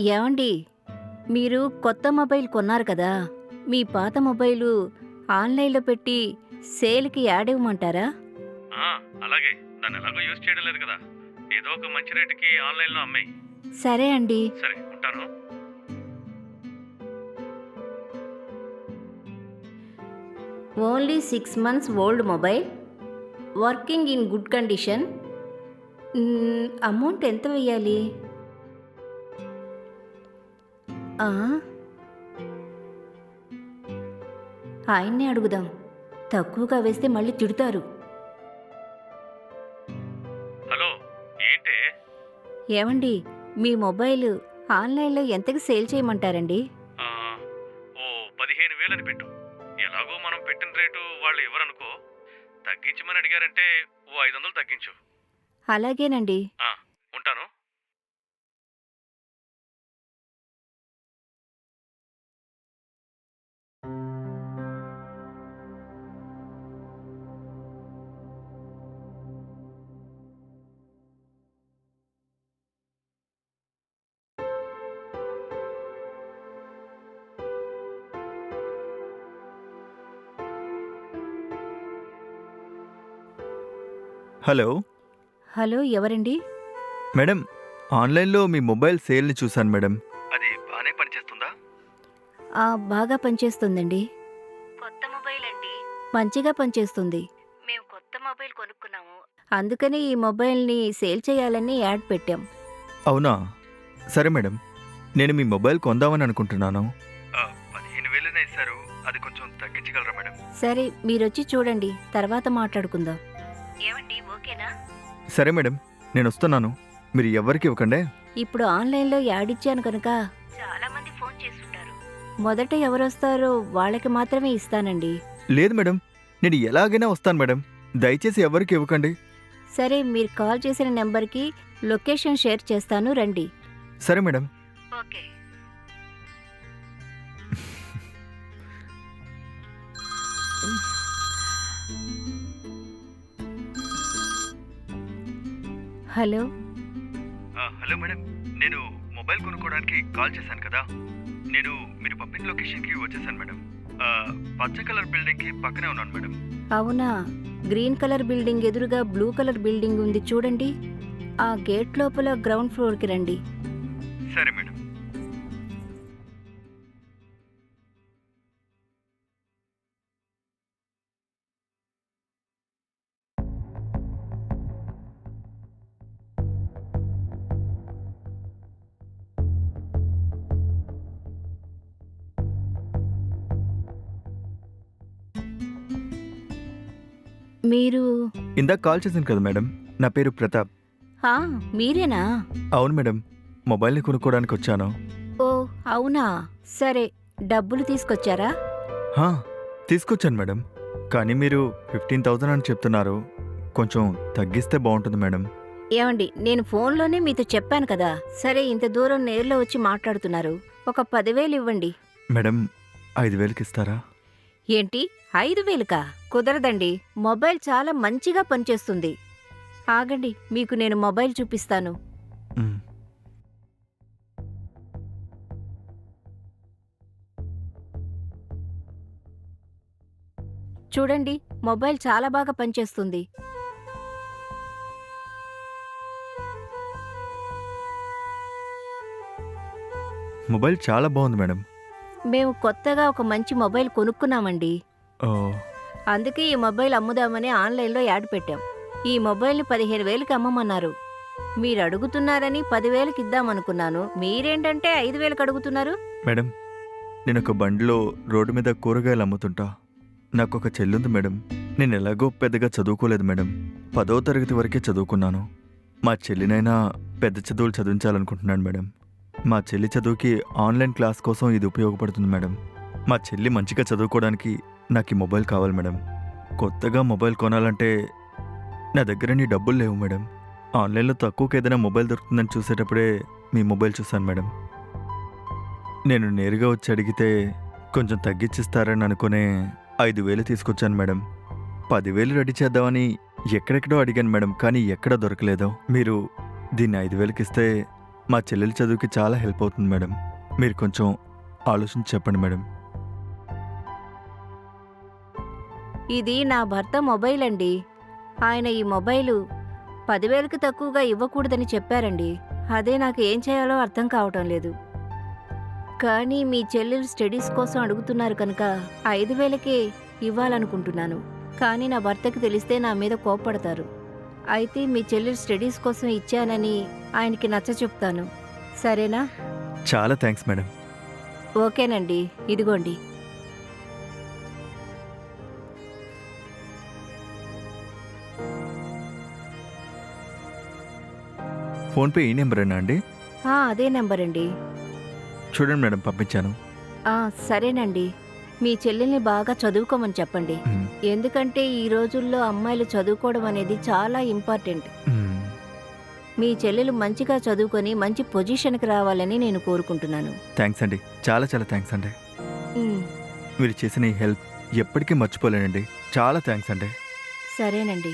ఏమండి? మీరు కొత్త మొబైల్ కొన్నారు కదా మీ పాత మొబైలు ఆన్లైన్లో పెట్టి సేల్కి యాడ్ ఇవ్వమంటారా? ఆ, అలాగే. దాన్ని ఎలాగో యూజ్ చేయడం లేదు కదా. ఏదో ఒక మంచి రేటుకి ఆన్లైన్లో అమ్మాయి సరే అండి. సరే ఉంటాను. Only six months old mobile working in good condition. Amount ఎంత వెయ్యాలి? ఆయన్నే అడుగుదాం. తక్కువగా వేస్తే మళ్ళీ తిడతారు. హలో ఏంటి? ఏమండి మీ మొబైల్ ఆన్లైన్లో ఎంతకి సేల్ చేయమంటారండి? ఓ పదిహేను వేలని పెట్టు. ఎలాగో మనం పెట్టిన రేటు వాళ్ళు ఇవ్వరనుకో తగ్గించమని అడిగారంటే ఓ ఐదు వందలు తగ్గించు. అలాగేనండి. ఆ, హలో? హలో ఎవరండి? మేడం ఆన్లైన్లో మీ మొబైల్ సేల్ని చూశాను మేడం. అది బాగానే పనిచేస్తుందా? ఆ, బాగా పనిచేస్తుందండి. కొత్త మొబైల్ అండి. మంచిగా పనిచేస్తుంది. మేము కొత్త మొబైల్ కొనుక్కున్నాము. అందుకని ఈ మొబైల్ని సేల్ చేయాలని యాడ్ పెట్టాం. అవునా? సరే మేడం నేను మీ మొబైల్ కొందామని అనుకుంటున్నాను. పదిహేను వేలనే ఇస్తారు. అది కొంచెం తగ్గించగలరా మేడం? సరే మీరొచ్చి చూడండి. తర్వాత మాట్లాడుకుందాం. ఏమండి ఓకేనా? సరే మేడం నేను వస్తున్నాను. మీరు ఎవరికి ఇవ్వకండే. ఇప్పుడు ఆన్లైన్లో యాడ్ ఇచ్చాను కనుక చాలా మంది ఫోన్ చేస్తుంటారు. మొదట ఎవరు వస్తారో వాళ్ళకి మాత్రమే ఇస్తానండి. లేదు మేడం నేను ఎలాగైనా వస్తాను మేడం. దయచేసి ఎవరికి ఇవ్వకండి. సరే మీరు కాల్ చేసిన నెంబర్కి లొకేషన్ షేర్ చేస్తాను రండి. సరే madam. Okay. Hello. Hello madam. నేను మొబైల్ కొనుక్కోవడానికి కాల్ చేశాను కదా. నేను మీరు పంపిన లొకేషన్కి వచ్చేసాను మేడం. పచ్చ కలర్ బిల్డింగ్కి పక్కనే ఉన్నాను మేడం. అవునా? గ్రీన్ కలర్ బిల్డింగ్ ఎదురుగా బ్లూ కలర్ బిల్డింగ్ ఉంది చూడండి. ఆ గేట్ లోపల గ్రౌండ్ ఫ్లోర్కి రండి. సరే మేడం. మీరు ఇందాక కాల్ చేశాను కదా మేడం. నా పేరు ప్రతాప్. ఆ, మీరేనా? అవును మేడం. మొబైల్ని కొనుక్కోవడానికి వచ్చాను. ఓ అవునా? సరే డబ్బులు తీసుకొచ్చారా? హా, తీసుకొచ్చాను మేడం. కానీ మీరు ఫిఫ్టీన్ థౌజండ్ అని చెప్తున్నారు. కొంచెం తగ్గిస్తే బాగుంటుంది మేడం. ఏమండి నేను ఫోన్లోనే మీతో చెప్పాను కదా. సరే ఇంత దూరం నేర్లో వచ్చి మాట్లాడుతున్నారు. ఒక పదివేలు ఇవ్వండి. మేడం ఐదు వేలకి ఇస్తారా? ఏంటి? ఐదు వేలుకా? కుదరదండి. మొబైల్ చాలా మంచిగా పనిచేస్తుంది. ఆగండి మీకు నేను మొబైల్ చూపిస్తాను. చూడండి మొబైల్ చాలా బాగా పనిచేస్తుంది. మొబైల్ చాలా బాగుంది మేడం. మేము కొత్తగా ఒక మంచి మొబైల్ కొనుక్కున్నామండి. ఓ. అందుకే ఈ మొబైల్ అమ్ముదామని ఆన్లైన్లో యాడ్ పెట్టాం. ఈ మొబైల్ని పదిహేను వేలకి అమ్మమన్నారు. మీరు అడుగుతున్నారని పదివేలకి ఇద్దామనుకున్నాను. మీరేంటంటే ఐదు వేలకు అడుగుతున్నారు? మేడం నేను ఒక బండిలో రోడ్డు మీద కూరగాయలు అమ్ముతుంటా. నాకు ఒక చెల్లుంది మేడం. నేను ఎలాగో పెద్దగా చదువుకోలేదు మేడం. పదో తరగతి వరకే చదువుకున్నాను. మా చెల్లినైనా పెద్ద చదువులు చదివించాలనుకుంటున్నాను మేడం. మా చెల్లి చదువుకి ఆన్లైన్ క్లాస్ కోసం ఇది ఉపయోగపడుతుంది మేడం. మా చెల్లి మంచిగా చదువుకోవడానికి నాకు ఈ మొబైల్ కావాలి మేడం. కొత్తగా మొబైల్ కొనాలంటే నా దగ్గర నీ డబ్బులు లేవు మేడం. ఆన్లైన్లో తక్కువకి ఏదైనా మొబైల్ దొరుకుతుందని చూసేటప్పుడే మీ మొబైల్ చూశాను మేడం. నేను నేరుగా వచ్చి అడిగితే కొంచెం తగ్గించిస్తారని అనుకునే ఐదు వేలు తీసుకొచ్చాను మేడం. పదివేలు రెడీ చేద్దామని ఎక్కడెక్కడో అడిగాను మేడం కానీ ఎక్కడ దొరకలేదు. మీరు దీన్ని ఐదు వేలకి ఇస్తే మా చెల్లెల చదువుకి చాలా హెల్ప్ అవుతుంది మేడం. మీరు కొంచెం ఆలోచించి చెప్పండి మేడం. ఇది నా భర్త మొబైల్ అండి. ఆయన ఈ మొబైలు పదివేలకు తక్కువగా ఇవ్వకూడదని చెప్పారండి. అదే నాకు ఏం చేయాలో అర్థం కావటం లేదు. కానీ మీ చెల్లెలు స్టడీస్ కోసం అడుగుతున్నారు కనుక ఐదు వేలకే ఇవ్వాలనుకుంటున్నాను. కానీ నా భర్తకి తెలిస్తే నా మీద కోప్పడతారు. అయితే మీ చెల్లెలు స్టడీస్ కోసం ఇచ్చానని ఆయనకి నచ్చ చెప్తాను. సరేనా? చాలా థ్యాంక్స్ మేడం. ఓకేనండి. ఇదిగోండి. ఫోన్పే ఈ నెంబరేనా అండి? ఆ, అదే నెంబర్ అండి చూడండి మేడం పంపించాను. ఆ, సరేనండి. మీ చెల్లెల్ని బాగా చదువుకోమని చెప్పండి. మ్మ్. ఎందుకంటే ఈ రోజుల్లో అమ్మాయిలు చదువుకోవడం అనేది చాలా ఇంపార్టెంట్. మీ చెల్లెలు మంచిగా చదువుకొని మంచి పొజిషన్కి రావాలని నేను కోరుకుంటున్నాను. థ్యాంక్స్ అండి. చాలా చాలా థ్యాంక్స్ అండి. మీరు చేసిన ఈ హెల్ప్ ఎప్పటికీ మర్చిపోలేనండి. చాలా థ్యాంక్స్ అండి. సరేనండి.